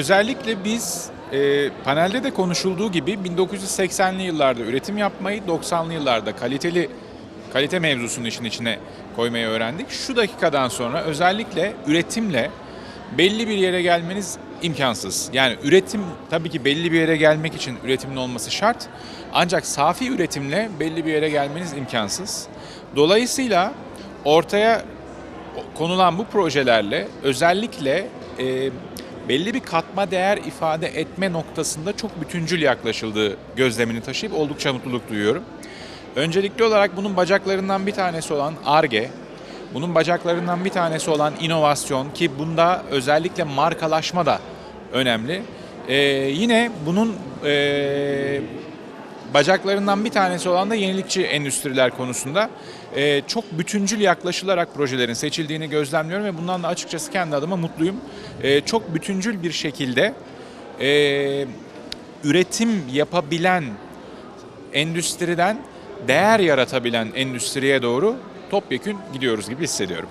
özellikle biz e, panelde de konuşulduğu gibi 1980'li yıllarda üretim yapmayı, 90'lı yıllarda kaliteli kalite mevzusunu işin içine koymayı öğrendik. Şu dakikadan sonra özellikle üretimle belli bir yere gelmeniz imkansız. Yani üretim tabii ki belli bir yere gelmek için üretimin olması şart. Ancak safi üretimle belli bir yere gelmeniz imkansız. Dolayısıyla ortaya konulan bu projelerle özellikle e, belli bir katma değer ifade etme noktasında çok bütüncül yaklaşıldığı gözlemini taşıyıp oldukça mutluluk duyuyorum. Öncelikli olarak bunun bacaklarından bir tanesi olan ARGE, bunun bacaklarından bir tanesi olan inovasyon ki bunda özellikle markalaşma da önemli. Ee, yine bunun e, bacaklarından bir tanesi olan da yenilikçi endüstriler konusunda e, çok bütüncül yaklaşılarak projelerin seçildiğini gözlemliyorum ve bundan da açıkçası kendi adıma mutluyum. E, çok bütüncül bir şekilde e, üretim yapabilen endüstriden değer yaratabilen endüstriye doğru topyekün gidiyoruz gibi hissediyorum.